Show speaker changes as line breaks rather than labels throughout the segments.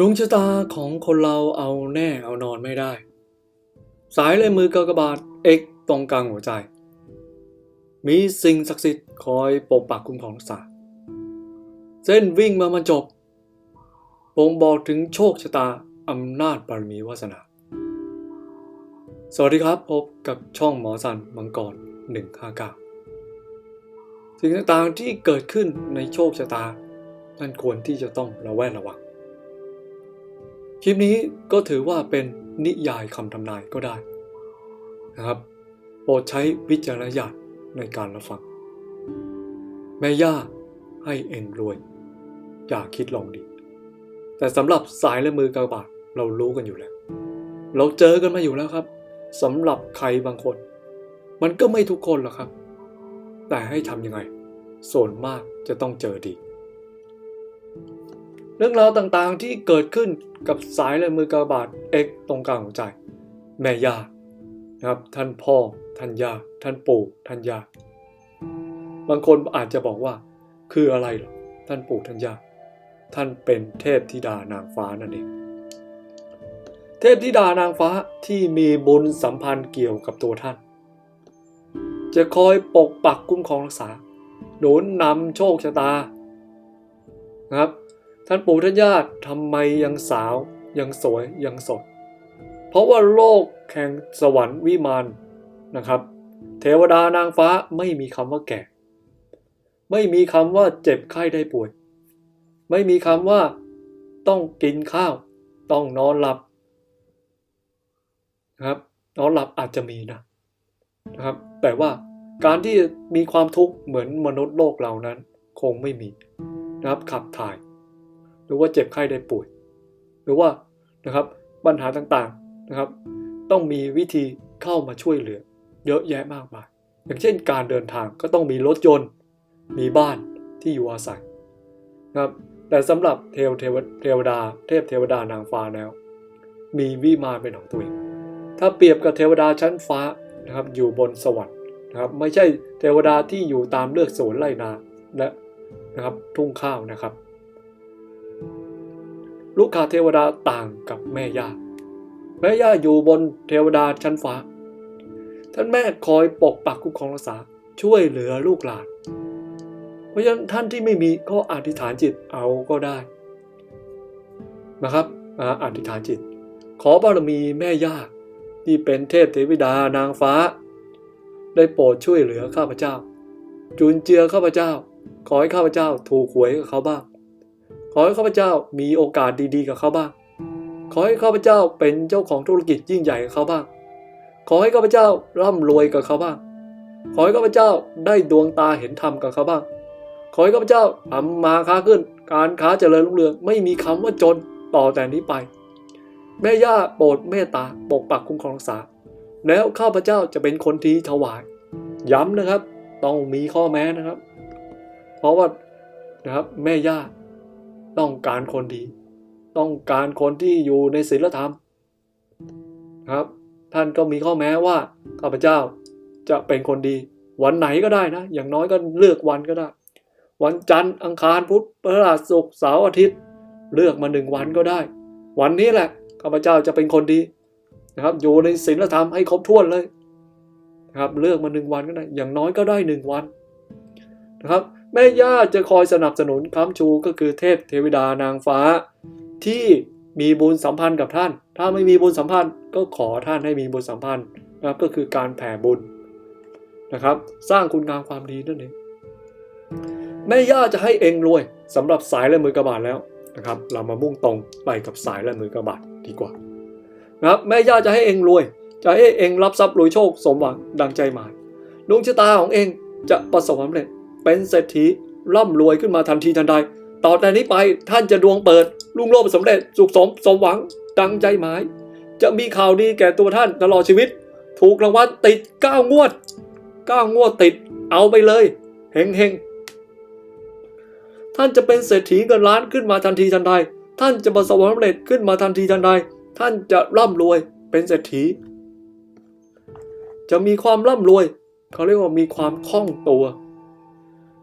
ดวงชะตาของคนเราเอาแน่เอานอนไม่ได้ สายเลยมือกากบาทเอกตรงกลางหัวใจ มีสิ่งศักดิ์สิทธิ์คอยปกปักคุ้มครองรักษา เส้นวิ่งมามันจบบ่งบอกถึงโชคชะตาอำนาจบารมีวาสนา สวัสดีครับพบกับช่องหมอสันมังกร 159 สิ่งต่างๆที่เกิดขึ้นในโชคชะตานั่นควรที่จะต้องระแวดระวัง คลิปนี้ก็ถือว่าเป็นนิยายคำทำนายก็ได้นะครับโปรดใช้วิจารณญาณในการรับฟัง แม่ย่าให้เองรวย อย่าคิดลองดี แต่สำหรับสายและมือกระบาดเรารู้กันอยู่แล้ว เราเจอกันมาอยู่แล้วครับสำหรับใครบางคน มันก็ไม่ทุกคนหรอกครับ แต่ให้ทำยังไง ส่วนมากจะต้องเจอดี เรื่องราวต่างๆที่เกิดขึ้นกับสายและมือกระบาดเอกตรงกลางหัวใจ แม่ย่านะครับท่านพ่อท่านยาท่านปู่ท่านยาบางคนอาจจะบอกว่า คืออะไรหรอท่านปู่ท่านยาท่านเป็นเทพธิดานางฟ้านั่นเองเทพธิดานางฟ้าที่มีบุญสัมพันธ์เกี่ยวกับตัวท่าน จะคอยปกปักคุ้มครองรักษาหนุนนำโชคชะตานะครับ ท่านปู่ท่านญาทำไมยังสาว ยังสวยยังสด เพราะว่าโลกแห่งสวรรค์วิมานนะครับ เทวดานางฟ้าไม่มีคำว่าแก่ ไม่มีคำว่าเจ็บไข้ได้ป่วย ไม่มีคำว่าต้องกินข้าว ต้องนอนหลับนะครับนอนหลับอาจจะมีนะนะครับ แต่ว่าการที่มีความทุกข์เหมือนมนุษย์โลกเรานั้น คงไม่มีนะครับขับถ่าย หรือว่าเจ็บไข้ได้ป่วย หรือว่านะครับปัญหาต่างๆนะครับ ต้องมีวิธีเข้ามาช่วยเหลือ เยอะแยะมากมาย อย่างเช่นการเดินทางก็ต้องมีรถยนต์ มีบ้านที่อยู่อาศัยนะครับแต่สำหรับเทวเทวเทวดา เทพเทวดานางฟ้าแล้ว มีวิมานเป็นของตัวเอง ถ้าเปรียบกับเทวดาชั้นฟ้านะครับอยู่บนสวรรค์นะครับไม่ใช่เทวดาที่อยู่ตามเลือกสวนไร่นาและนะครับทุ่งข้าวนะครับ ลูกคาเทวดาต่างกับแม่ย่า แม่ย่าอยู่บนเทวดาชั้นฟ้า ท่านแม่คอยปกปักคุ้มครองรักษาช่วยเหลือลูกหลาน เพราะฉะนั้นท่านที่ไม่มีก็อธิษฐานจิตเอาก็ได้นะครับมาอธิษฐานจิต ขอบารมีแม่ย่าที่เป็นเทพเทวดานางฟ้า ได้โปรดช่วยเหลือข้าพเจ้า จุนเจือข้าพเจ้า ขอให้ข้าพเจ้าถูกหวยกับเขาบ้าง ขอให้ข้าพเจ้ามีโอกาสดีๆกับเขาบ้าง ขอให้ข้าพเจ้าเป็นเจ้าของธุรกิจยิ่งใหญ่กับเขาบ้าง ขอให้ข้าพเจ้าร่ำรวยกับเขาบ้าง ขอให้ข้าพเจ้าได้ดวงตาเห็นธรรมกับเขาบ้าง ขอให้ข้าพเจ้าทำมาค้าขึ้น การค้าเจริญรุ่งเรืองไม่มีคำว่าจนต่อแต่นี้ไป แม่ย่าโปรดเมตตาปกปักคุ้มครองรักษา แล้วข้าพเจ้าจะเป็นคนที่ถวาย ย้ำนะครับ ต้องมีข้อแม้นะครับ เพราะว่านะครับแม่ย่า ต้องการคนดี ต้องการคนที่อยู่ในศีลธรรมครับ ท่านก็มีข้อแม้ว่าข้าพเจ้าจะเป็นคนดี วันไหนก็ได้นะ อย่างน้อยก็เลือกวันก็ได้ วันจันทร์อังคารพุธพฤหัสศุกร์เสาร์อาทิตย์ เลือกมาหนึ่งวันก็ได้ วันนี้แหละข้าพเจ้าจะเป็นคนดีนะครับ อยู่ในศีลธรรมให้ครบถ้วนเลยนะครับ เลือกมาหนึ่งวันก็ได้ อย่างน้อยก็ได้หนึ่งวันนะครับ แม่ย่าจะคอยสนับสนุนค้ำชูก็คือเทพเทวดานางฟ้า ที่มีบุญสัมพันธ์กับท่าน ถ้าไม่มีบุญสัมพันธ์ก็ขอท่านให้มีบุญสัมพันธ์นะครับก็คือการแผ่บุญนะครับ สร้างคุณงามความดีนั่นเองแม่ย่าจะให้เองรวยสำหรับสายและมือกระบาดแล้วนะครับ เรามามุ่งตรงไปกับสายและมือกระบาดดีกว่านะครับแม่ย่าจะให้เองรวย จะให้เองรับทรัพย์รวยโชคสมหวังดังใจหมายดวงชะตาของเองจะประสบความสำเร็จ เป็นเศรษฐีร่ำรวยขึ้นมาทันทีทันใด ต่อแต่นี้ไปท่านจะดวงเปิดรุ่งโรจน์สำเร็จสุขสมสมหวังดังใจหมาย จะมีข่าวดีแก่ตัวท่านตลอดชีวิต ถูกรางวัลติด9งวด9งวดติดเอาไปเลยเฮงเฮงท่านจะเป็นเศรษฐีเงินล้านขึ้นมาทันทีทันใด ท่านจะประสบความสำเร็จขึ้นมาทันทีทันใด ท่านจะร่ำรวยเป็นเศรษฐี จะมีความร่ำรวย เขาเรียกว่ามีความคล่องตัว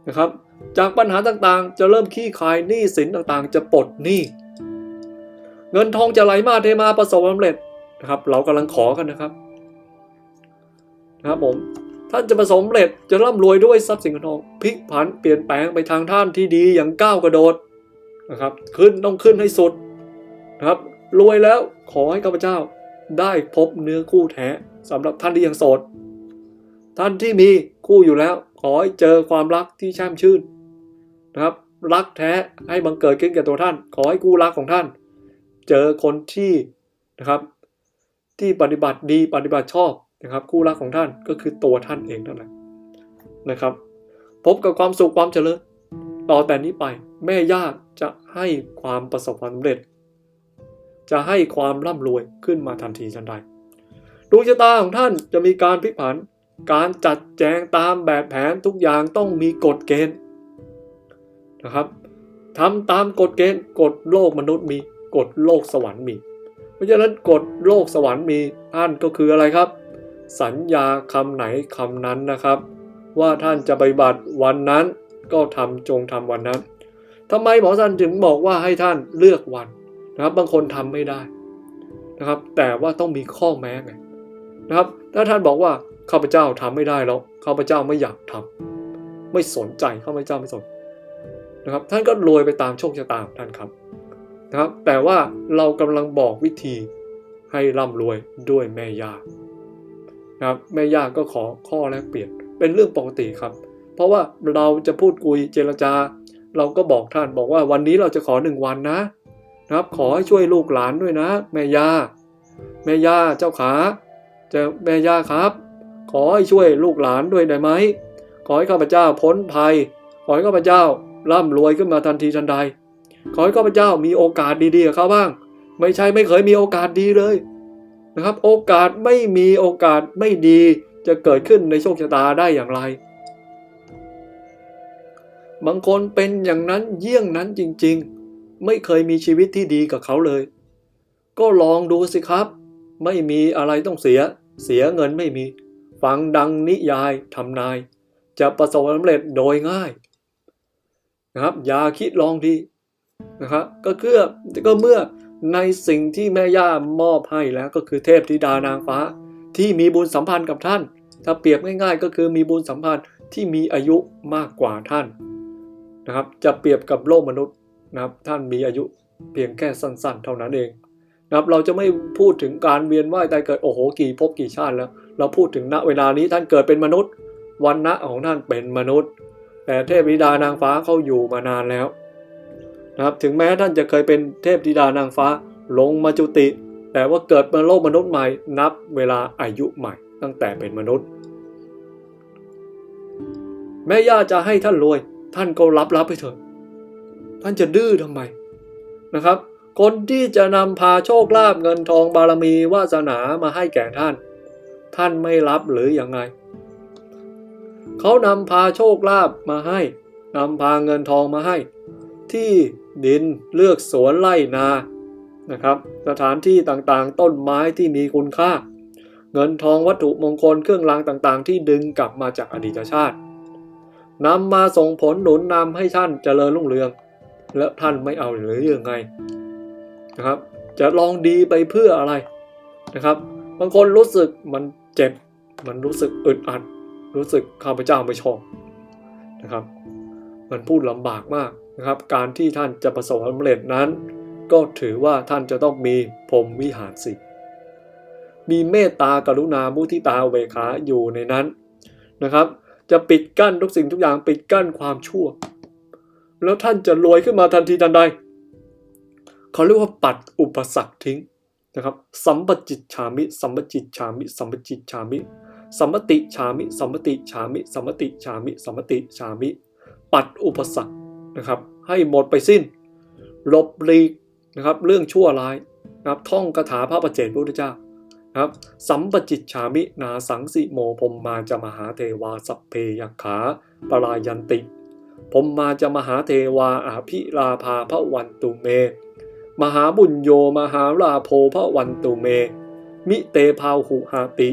นะครับ จากปัญหาต่างๆ จะเริ่มขี้คายหนี้สินต่างๆ จะปลดหนี้ เงินทองจะไหลมาเทมาประสบความสำเร็จนะครับ เรากำลังขอกันนะครับนะครับผมท่านจะประสบความสำเร็จจะร่ำรวยด้วยทรัพย์สินเงินทองพลิกผันเปลี่ยนแปลงไปทางท่านที่ดีอย่างก้าวกระโดดนะครับ ขึ้นต้องขึ้นให้สุดนะครับ รวยแล้วขอให้ข้าพเจ้าได้พบเนื้อคู่แท้สำหรับท่านที่ยังโสด ท่านที่มีคู่อยู่แล้ว อให้เจอความรักที่ช่มชื่นนะครับ รักแท้ให้บังเกิดขึ้นแก่ตัวท่าน ขอให้คู่รักของท่าน เจอคนที่นะครับ ที่ปฏิบัติดีปฏิบัติชอบนะครับ คู่รักของท่านก็คือตัวท่านเองเท่านั้นนะครับ พบกับความสุขความเจริญต่อแต่นี้ไปแม่ย่าจะให้ความประสบความสำเร็จ จะให้ความร่ำรวยขึ้นมาทันทีทันใดดวงชะตาของท่านจะมีการพลิกผัน การจัดแจงตามแบบแผนทุกอย่างต้องมีกฎเกณฑ์นะครับทำตามกฎเกณฑ์กฎโลกมนุษย์มีกฎโลกสวรรค์มี เพราะฉะนั้นกฎโลกสวรรค์มีท่านก็คืออะไรครับ สัญญาคำไหนคำนั้นนะครับ ว่าท่านจะปฏิบัติวันนั้นก็ทำจงทำวันนั้นทำไมหมอสันถึงบอกว่าให้ท่านเลือกวันนะครับ บางคนทำไม่ได้นะครับ แต่ว่าต้องมีข้อแม้ไงนะครับ ถ้าท่านบอกว่า ข้าพเจ้าทำไม่ได้แล้วข้าพเจ้าไม่อยากทำไม่สนใจข้าพเจ้าไม่สนนะครับ ท่านก็รวยไปตามโชคชะตาของท่านครับนะครับ แต่ว่าเรากำลังบอกวิธีให้ร่ำรวยด้วยแม่ย่านะครับแม่ย่าก็ขอข้อแลกเปลี่ยนเป็นเรื่องปกติครับ เพราะว่าเราจะพูดคุยเจรจา เราก็บอกท่านบอกว่าวันนี้เราจะขอหนึ่งวันนะนะครับ ขอให้ช่วยลูกหลานด้วยนะ แม่ย่าแม่ย่าเจ้าขาจะแม่ย่าครับ อให้ช่วยลูกหลานด้วยได้ไหม ขอให้ข้าพเจ้าพ้นภัย ขอให้ข้าพเจ้าร่ำรวยขึ้นมาทันทีทันใด ขอให้ข้าพเจ้ามีโอกาสดีๆกับเขาบ้าง ไม่ใช่ไม่เคยมีโอกาสดีเลยนะครับ โอกาสไม่มีโอกาสไม่ดีจะเกิดขึ้นในโชคชะตาได้อย่างไร บางคนเป็นอย่างนั้นเยี่ยงนั้นจริงๆ ไม่เคยมีชีวิตที่ดีกับเขาเลย ก็ลองดูสิครับ ไม่มีอะไรต้องเสีย เสียเงินไม่มี ฟังดังนิยายทำนาย จะประสบความสำเร็จโดยง่ายนะครับ อย่าคิดลองดีนะครับก็เพื่อก็เมื่อในสิ่งที่แม่ย่ามอบให้แล้วก็คือเทพธิดานางฟ้า ที่มีบุญสัมพันธ์กับท่าน ถ้าเปรียบง่าย ๆ ก็คือมีบุญสัมพันธ์ที่มีอายุมากกว่าท่านนะครับ จะเปรียบกับโลกมนุษย์นะครับ ท่านมีอายุเพียงแค่สั้น ๆ เท่านั้นเองนะครับเราจะไม่พูดถึงการเวียนว่ายตายเกิดโอ้โหกี่ภพกี่ชาติแล้ว เราพูดถึงณเวลานี้ท่านเกิดเป็นมนุษย์ วันณะของท่านเป็นมนุษย์ แต่เทพธิดานางฟ้าเขาอยู่มานานแล้วนะครับถึงแม้ท่านจะเคยเป็นเทพธิดานางฟ้าลงมาจุติ แต่ว่าเกิดมาโลกมนุษย์ใหม่นับเวลาอายุใหม่ ตั้งแต่เป็นมนุษย์ แม่ย่าจะให้ท่านรวย ท่านก็รับรับไปเถอะท่านจะดื้อทำไมนะครับ คนที่จะนำพาโชคลาภเงินทองบารมีวาสนามาให้แก่ท่าน ท่านไม่รับหรืออยังไง เขานำพาโชคลาภมาให้นำพาเงินทองมาให้ ที่ดินเลือกสวนไร่นานะครับ สถานที่ต่างๆ ต้นไม้ที่มีคุณค่า เงินทองวัตถุมงคลเครื่องรางต่างๆ ที่ดึงกลับมาจากอดีตชาตินำมาส่งผลหนุนนำให้ท่านเจริญรุ่งเรือง และท่านไม่เอาหรือยังไงนะครับ จะลองดีไปเพื่ออะไรนะครับ บางคนรู้สึกมันเจ็บ มันรู้สึกอึดอัด รู้สึกข้าพเจ้าไม่ชอบนะครับ มันพูดลำบากมากนะครับ การที่ท่านจะประสบความสำเร็จนั้น ก็ถือว่าท่านจะต้องมีพรมวิหารสิมีเมตตากรุณามุทิตาเวขาอยู่ในนั้นนะครับ จะปิดกั้นทุกสิ่งทุกอย่างปิดกั้นความชั่ว แล้วท่านจะรวยขึ้นมาทันทีทันใดเขาเรียกว่าปัดอุปสรรคทิ้ง นะครับสัมปจิตฉามิ สัมปจิตฉามิ สัมปจิตฉามิ สัมมติฉามิ สัมมติฉามิ สัมมติฉามิ สัมมติฉามิ ปัดอุปสรรคนะครับ ให้หมดไปสิ้นลบลีกนะครับเรื่องชั่วร้ายนะครับท่องคาถาพระประเจกพระพุทธเจ้านะครับสัมปจิตฉามินาสังสิโมพมมาจะมหาเทวาสัพเพยักขาปรายันติพมมาจะมหาเทวาอาภิลาภาพระวันตุเม มหาบุญโยมหาลาโพพระวันตุเม มิเตพาหุหาติ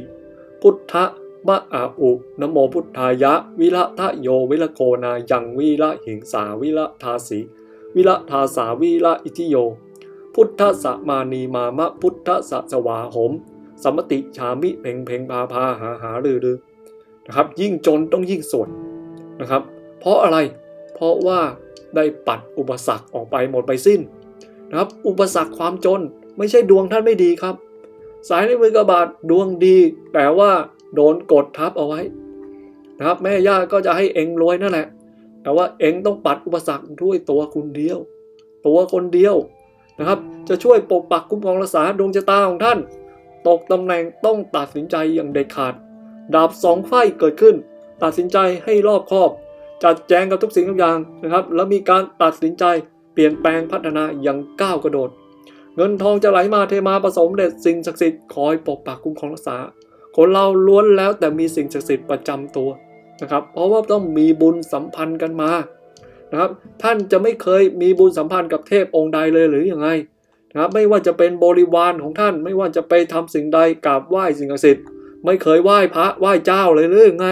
พุทธมะอาอุนโมพุทธายะ วิระทะโยวิระโกนายังวิระหิงสาวิระทาสีวิระทาสาวิระอิทิโย พุทธสมานีมามะพุทธสสวาหม สมมติชามิเพ่งเพ่งพาพาหาหาลือลือนะครับ ยิ่งจนต้องยิ่งสวดนะครับ เพราะอะไรเพราะว่าได้ปัดอุปสรรคออกไปหมดไปสิ้น นะครับ อุปสรรคความจนไม่ใช่ดวงท่านไม่ดีครับ สายในมือกระบาดดวงดี แต่ว่าโดนกดทับเอาไว้นะครับแม่ย่าก็จะให้เองรวยนั่นแหละ แต่ว่าเองต้องปัดอุปสรรคด้วยตัวคุณเดียว ตัวคนเดียวนะครับ จะช่วยปกปักคุ้มครองรักษาดวงชะตาของท่าน ตกตำแหน่งต้องตัดสินใจอย่างเด็ดขาด ดาบสองไฟเกิดขึ้น ตัดสินใจให้รอบคอบ จัดแจงกับทุกสิ่งทุกอย่างนะครับ แล้วมีการตัดสินใจ เปลี่ยนแปลงพัฒนาอย่างก้าวกระโดด เงินทองจะไหลมาเทมาผสมเด็ดสิ่งศักดิ์สิทธิ์คอยปกปักคุ้มครองรักษา คนเราล้วนแล้วแต่มีสิ่งศักดิ์สิทธิ์ประจำตัวนะครับ เพราะว่าต้องมีบุญสัมพันธ์กันมานะครับ ท่านจะไม่เคยมีบุญสัมพันธ์กับเทพองค์ใดเลยหรืออยังไงนะครับไม่ว่าจะเป็นบริวารของท่าน ไม่ว่าจะไปทำสิ่งใดกราบไหว้สิ่งศักดิ์สิทธิ์ไม่เคยไหว้พระไหว้เจ้าเลยหรือยังไง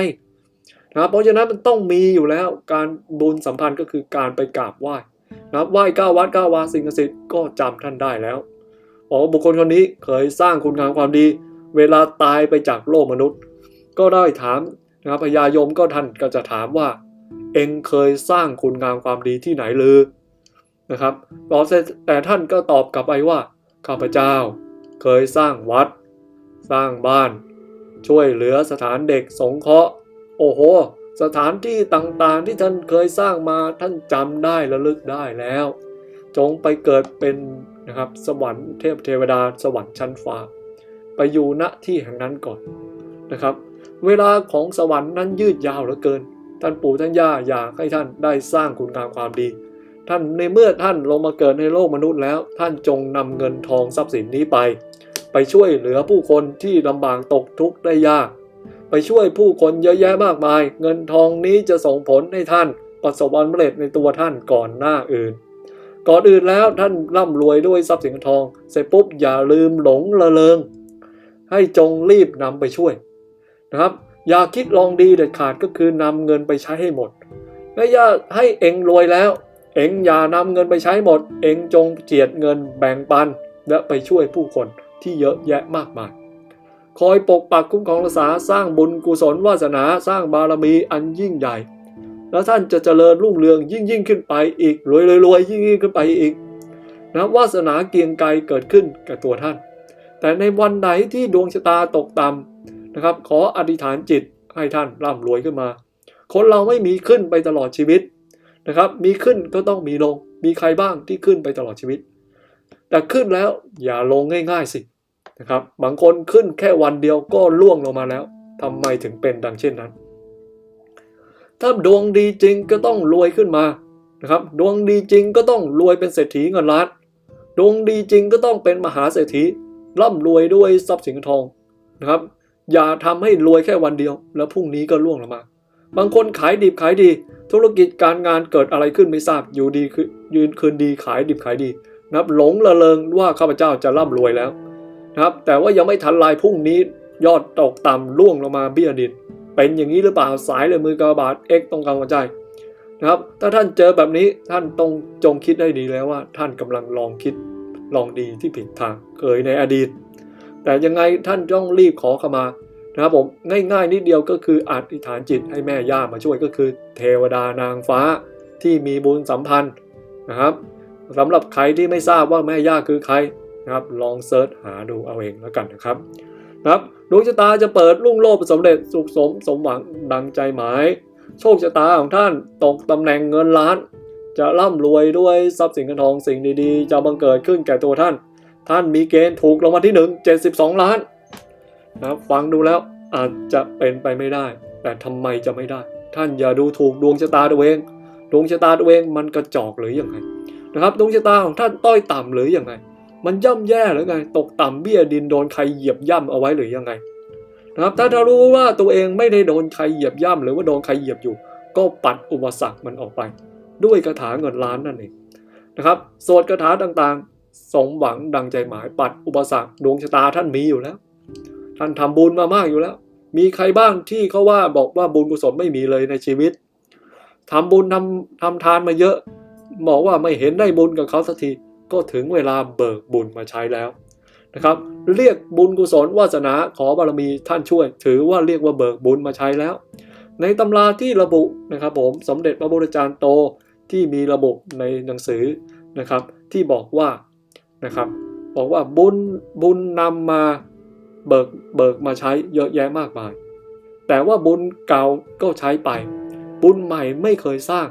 นะครับเพราะฉะนั้นมันต้องมีอยู่แล้วการบุญสัมพันธ์ก็คือการไปกราบไหว้ นะครับไหว้เก้าวัดเก้าวาสิ่งศักดิ์สิทธิ์ก็จำท่านได้แล้วบอกว่าบุคคลคนนี้เคยสร้างคุณงามความดี เวลาตายไปจากโลกมนุษย์ ก็ได้ถามนะครับพญายมก็ท่านก็จะถามว่า เองเคยสร้างคุณงามความดีที่ไหนเลยนะครับตอแต่ท่านก็ตอบกลับไปว่าข้าพเจ้า เคยสร้างวัด สร้างบ้าน ช่วยเหลือสถานเด็กสงเคราะห์โอ้โห สถานที่ต่างๆที่ท่านเคยสร้างมาท่านจำได้ระลึกได้แล้ว จงไปเกิดเป็นนะครับสวรรค์เทพเทวดาสวรรค์ชั้นฟ้า ไปอยู่ณที่แห่งนั้นก่อนนะครับ เวลาของสวรรค์นั้นยืดยาวเหลือเกิน ท่านปู่ท่านย่าอยากให้ท่านได้สร้างคุณงามความดี ท่านในเมื่อท่านลงมาเกิดในโลกมนุษย์แล้ว ท่านจงนำเงินทองทรัพย์สินนี้ไป ไปช่วยเหลือผู้คนที่ลำบากตกทุกข์ได้ยาก ไปช่วยผู้คนเยอะแยะมากมาย เงินทองนี้จะส่งผลให้ท่านประสบความสำเร็จในตัวท่านก่อนหน้าอื่น ก่อนอื่นแล้วท่านร่ำรวยด้วยทรัพย์สินทอง เสร็จปุ๊บอย่าลืมหลงละเลงให้จงรีบนำไปช่วยนะครับ อย่าคิดลองดีเด็ดขาดก็คือนำเงินไปใช้ให้หมดและอย่าให้เองรวยแล้ว เองอย่านำเงินไปใช้หมด เองจงเจียดเงินแบ่งปัน และไปช่วยผู้คนที่เยอะแยะมากมาย คอยปกปักคุ้มครองรักษาสร้างบุญกุศลวาสนาสร้างบารมีอันยิ่งใหญ่ แล้วท่านจะเจริญรุ่งเรืองยิ่งยิ่งขึ้นไปอีกรวยรวยรวยยิ่งยิ่งขึ้นไปอีกนะวาสนาเกียงไกรเกิดขึ้นกับตัวท่าน แต่ในวันไหนที่ดวงชะตาตกต่ำนะครับ ขออธิษฐานจิตให้ท่านร่ำรวยขึ้นมา คนเราไม่มีขึ้นไปตลอดชีวิตนะครับ มีขึ้นก็ต้องมีลง มีใครบ้างที่ขึ้นไปตลอดชีวิต แต่ขึ้นแล้วอย่าลงง่าย ๆสิ นะครับบางคนขึ้นแค่วันเดียวก็ล่วงลงมาแล้วทำไมถึงเป็นดังเช่นนั้น ถ้าดวงดีจริงก็ต้องรวยขึ้นมานะครับดวงดีจริงก็ต้องรวยเป็นเศรษฐีเงินล้าน ดวงดีจริงก็ต้องเป็นมหาเศรษฐีร่ำรวยด้วยทรัพย์สินทองนะครับ อย่าทำให้รวยแค่วันเดียว แล้วพรุ่งนี้ก็ล่วงลงมา บางคนขายดิบขายดี ธุรกิจการงานเกิดอะไรขึ้นไม่ทราบอยู่ดีคือยืนคืนดีขายดิบขายดีนะครับหลงละเลงว่าข้าพเจ้าจะร่ำรวยแล้ว นะครับ แต่ว่ายังไม่ทันลายพรุ่งนี้ ยอดตกต่ำล่วงลงมาเบี้ยดินเป็นอย่างนี้หรือเปล่าสายเลยมือกระบาดเอ็กตรงกลางหัวใจนะครับ ถ้าท่านเจอแบบนี้ท่านต้องจงคิดได้ดีแล้วว่า ท่านกำลังลองคิดลองดีที่ผิดทางเคยในอดีต แต่ยังไงท่านต้องรีบขอขมานะครับผมง่ายๆนิดเดียวก็คืออธิษฐานจิตให้แม่ย่ามาช่วยก็คือ เทวดานางฟ้าที่มีบุญสัมพันธ์นะครับสำหรับใครที่ไม่ทราบว่าแม่ย่าคือใคร นะครับลองเซิร์ชหาดูเอาเองแล้วกันนะครับนะครับดวงชะตาจะเปิดรุ่งโรจน์สำเร็จสุขสมสมหวังดังใจหมาย โชคชะตาของท่านตกตำแหน่งเงินล้าน จะร่ำรวยด้วยทรัพย์สินเงินทองสิ่งดีๆ จะบังเกิดขึ้นแก่ตัวท่าน ท่านมีเกณฑ์ถูกรางวัลที่ 1 72 ล้านนะครับฟังดูแล้วอาจจะเป็นไปไม่ได้ แต่ทำไมจะไม่ได้ ท่านอย่าดูถูกดวงชะตาตัวเองดวงชะตาตัวเองมันกระจอกหรือยังไงนะครับดวงชะตาของท่านต้อยต่ำหรือยังไง มันย่ำแย่หรือไง ตกต่ำเบี้ยดินโดนใครเหยียบย่ำเอาไว้หรือยังไงนะครับถ้าเรารู้ว่าตัวเองไม่ได้โดนใครเหยียบย่ำหรือว่าโดนใครเหยียบอยู่ ก็ปัดอุปสรรคมันออกไป ด้วยคาถาเงินล้านนั่นเองนะครับสวดคาถาต่างๆ สมหวังดังใจหมายปัดอุปสรรคดวงชะตาท่านมีอยู่แล้ว ท่านทำบุญมามากอยู่แล้ว มีใครบ้างที่เขาว่าบอกว่าบุญกุศลไม่มีเลยในชีวิตทำบุญทำทำทานมาเยอะบอกว่าไม่เห็นได้บุญกับเขาสักที ก็ถึงเวลาเบิกบุญมาใช้แล้วนะครับ เรียกบุญกุศลวาสนาขอบารมีท่านช่วย ถือว่าเรียกว่าเบิกบุญมาใช้แล้ว ในตำราที่ระบุนะครับผมสมเด็จพระพุทธจารย์โตที่มีระบุในหนังสือนะครับ ที่บอกว่านะครับ บอกว่าบุญบุญนำมาเบิกเบิกมาใช้เยอะแยะมากมาย แต่ว่าบุญเก่าก็ใช้ไป บุญใหม่ไม่เคยสร้าง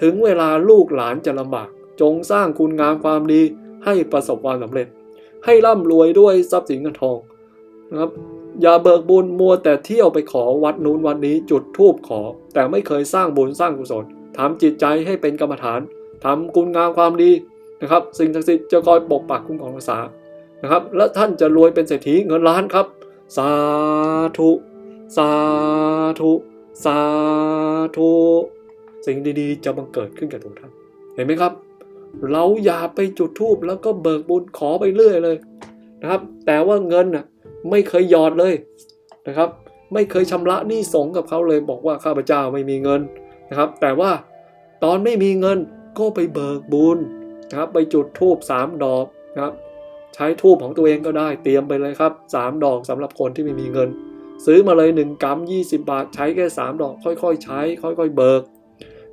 ถึงเวลาลูกหลานจะลำบาก จงสร้างคุณงามความดีให้ประสบความสำเร็จ ให้ร่ำรวยด้วยทรัพย์สินเงินทองนะครับอย่าเบิกบุญมัวแต่เที่ยวไปขอวัดนู้นวัดนี้จุดทูบขอ แต่ไม่เคยสร้างบุญสร้างกุศลทำจิตใจให้เป็นกรรมฐานทำคุณงามความดีนะครับ สิ่งศักดิ์สิทธิ์จะคอยปกปักคุ้มครองรักษานะครับ และท่านจะรวยเป็นเศรษฐีเงินล้านครับ สาธุ สาธุ สาธุ สิ่งดีๆ จะบังเกิดขึ้นกับทุกท่าน เห็นไหมครับ เราอย่าไปจุดทูบแล้วก็เบิกบุญขอไปเรื่อยเลยนะครับ แต่ว่าเงินน่ะไม่เคยหยอดเลยนะครับ ไม่เคยชำระหนี้สงกับเขาเลยบอกว่าข้าพเจ้าไม่มีเงินนะครับ แต่ว่าตอนไม่มีเงินก็ไปเบิกบุญนะครับ ไปจุดทูบสามดอกนะครับ ใช้ทูบของตัวเองก็ได้เตรียมไปเลยครับสามดอกสำหรับคนที่ไม่มีเงิน ซื้อมาเลย1กรัม20 บาท ใช้แค่3ดอกค่อยๆ ใช้ ค่อย ๆ เบิก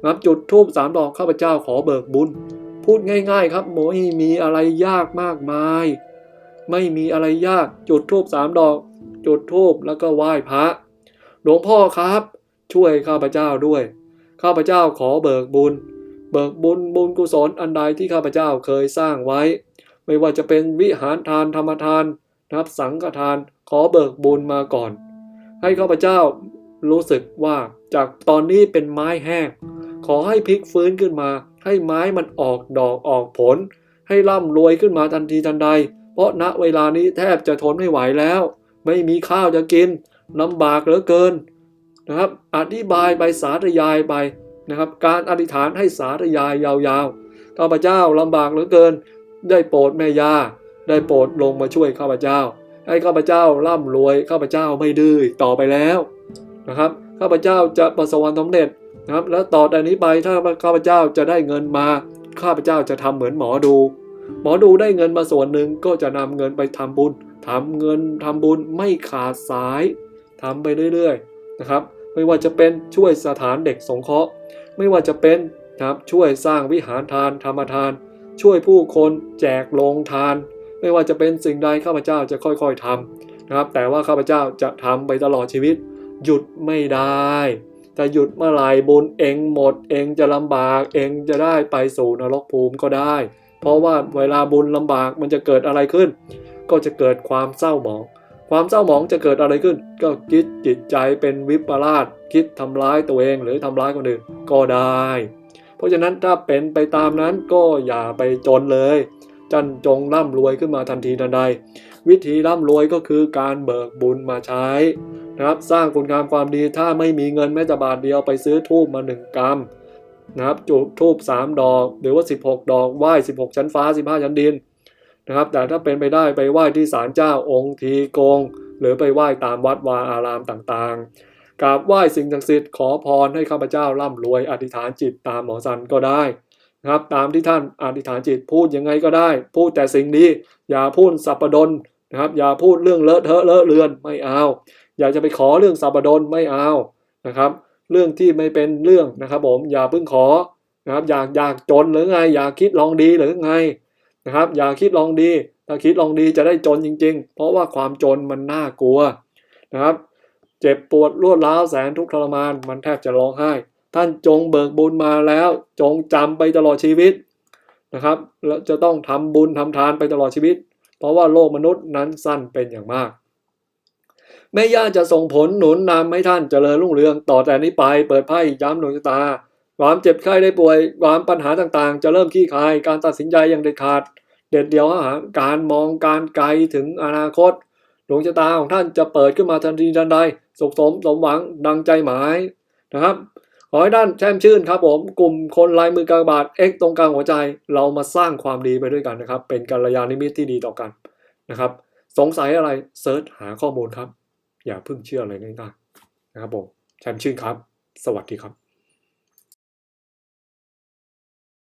นะครับจุดทูบ3ดอกข้าพเจ้าขอเบิกบุญ พูดง่าย ๆ ครับไม่มีอะไรยากมากมาย ไม่มีอะไรยากจุดทูบ3ดอก จุดทูบแล้วก็ไหว้พระหลวงพ่อครับ ช่วยข้าพเจ้าด้วย ข้าพเจ้าขอเบิกบุญ เบิกบุญบุญกุศลอันใดที่ข้าพเจ้าเคยสร้างไว้ ไม่ว่าจะเป็นวิหารทานธรรมทานนะครับสังฆทานขอเบิกบุญมาก่อน ให้ข้าพเจ้ารู้สึกว่าจากตอนนี้เป็นไม้แห้ง ขอให้พลิกฟื้นขึ้นมา ให้ไม้มันออกดอกออกผล ให้ร่ำรวยขึ้นมาทันทีทันใด เพราะณเวลานี้แทบจะทนไม่ไหวแล้ว ไม่มีข้าวจะกินลำบากเหลือเกินนะครับ อธิบายไปสาธยายไปนะครับ การอธิษฐานให้สาธยายยาวๆข้าพเจ้าลำบากเหลือเกิน ได้โปรดแม่ย่าได้โปรดลงมาช่วยข้าพเจ้า ให้ข้าพเจ้าร่ำรวยข้าพเจ้าไม่ดื้อต่อไปแล้วนะครับข้าพเจ้าจะประสบความสำเร็จ นะครับ แล้วต่อแต่นี้ไปถ้าข้าพเจ้าจะได้เงินมา ข้าพเจ้าจะทำเหมือนหมอดู หมอดูได้เงินมาส่วนหนึ่งก็จะนำเงินไปทำบุญทำเงินทำบุญไม่ขาดสายทำไปเรื่อยๆนะครับ ไม่ว่าจะเป็นช่วยสถานเด็กสงเคราะห์ ไม่ว่าจะเป็นครับช่วยสร้างวิหารทานธรรมทาน ช่วยผู้คนแจกโรงทาน ไม่ว่าจะเป็นสิ่งใดข้าพเจ้าจะค่อยๆทำนะครับ แต่ว่าข้าพเจ้าจะทำไปตลอดชีวิต หยุดไม่ได้ แต่หยุดเมื่อไหร่บุญเองหมดเองจะลำบากเองจะได้ไปสู่นรกภูมิก็ได้ เพราะว่าเวลาบุญลำบากมันจะเกิดอะไรขึ้น ก็จะเกิดความเศร้าหมอง ความเศร้าหมองจะเกิดอะไรขึ้น ก็คิดจิตใจเป็นวิปลาสคิดทำร้ายตัวเองหรือทำร้ายคนอื่นก็ได้ เพราะฉะนั้นถ้าเป็นไปตามนั้นก็อย่าไปจนเลยจันจงร่ำรวยขึ้นมาทันทีทันใด วิธีร่ำรวยก็คือการเบิกบุญมาใช้ นะครับ สร้างคุณงามความดีถ้าไม่มีเงินแม้แต่บาทเดียวไปซื้อทูบมาหนึ่งกรัมนะครับจุดทูบ3ดอก หรือว่า 16 ดอกไหว้ 16 ชั้นฟ้า 15 ชั้นดินนะครับ แต่ถ้าเป็นไปได้ไปไหว้ที่ศาลเจ้าองค์ทีกง หรือไปไหว้ตามวัดวาอารามต่างๆกราบไหว้สิ่งศักดิ์สิทธิ์ขอพรให้ข้าพเจ้าร่ำรวยอธิษฐานจิตตามหมอสันก็ได้นะครับตามที่ท่านอธิษฐานจิตพูดยังไงก็ได้ พูดแต่สิ่งดีอย่าพูดสัปดนนะครับอย่าพูดเรื่องเลอะเทอะเลอะเลือนไม่เอา อยากจะไปขอเรื่องสัปดนไม่เอานะครับ เรื่องที่ไม่เป็นเรื่องนะครับผมอย่าเพิ่งขอนะครับอยากอยากจนหรือไง อยากคิดลองดีหรือไงนะครับ อย่าคิดลองดี ถ้าคิดลองดีจะได้จนจริง ๆ เพราะว่าความจนมันน่ากลัวนะครับ เจ็บปวดรวดร้าวแสนทุกข์ทรมานมันแทบจะร้องไห้ ท่านจงเบิกบุญมาแล้ว จงจำไปตลอดชีวิตนะครับแล้วจะต้องทำบุญทำทานไปตลอดชีวิต เพราะว่าโลกมนุษย์นั้นสั้นเป็นอย่างมาก แม่ย่าจะส่งผลหนุนนำให้ท่านเจริญรุ่งเรืองต่อแต่นี้ไปเปิดไพ่ย้ำดวงชะตา ความเจ็บไข้ได้ป่วย ความปัญหาต่างๆ จะเริ่มขี้คาย การตัดสินใจอย่างเด็ดขาด เด็ดเดียวหาการมองการไกลถึงอนาคต ดวงชะตาของท่านจะเปิดขึ้นมาทันทีทันใดสุขสมสมหวังดังใจหมายนะครับขอให้ท่านแช่มชื่นครับผมกลุ่มคนลายมือกากบาท X ตรงกลางหัวใจ เรามาสร้างความดีไปด้วยกันนะครับ เป็นกัลยาณมิตรที่ดีต่อกันนะครับ สงสัยอะไรเซิร์ชหาข้อมูลครับ อย่าเพิ่งเชื่ออะไรง่ายๆนะครับผมแช่มชื่นครับ สวัสดีครับ